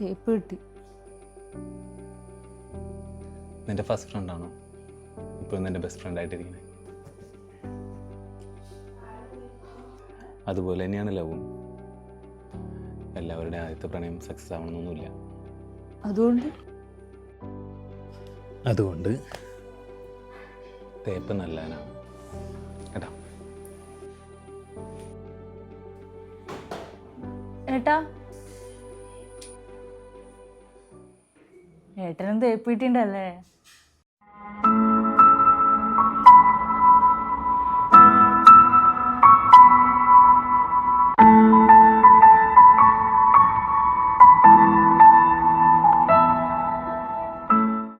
തേപ്പ് കിട്ടി. നിന്റെ ഫസ്റ്റ് ഫ്രണ്ട് ആണോ? ഇപ്പൊ നിന്റെ ബെസ്റ്റ് ഫ്രണ്ട് ആയിട്ടിരിക്കുന്നത് അതുപോലെ തന്നെയാണ് ലവും. എല്ലാവരുടെ ആദ്യത്തെ പ്രണയം സക്സസ് ആവണമെന്നൊന്നുമില്ല. അതുകൊണ്ട്? അതുകൊണ്ട് തേപ്പ് നല്ലതാണ് ഏട്ടാ ഏട്ടനും തേപ്പ് കിട്ടിണ്ടല്ലേ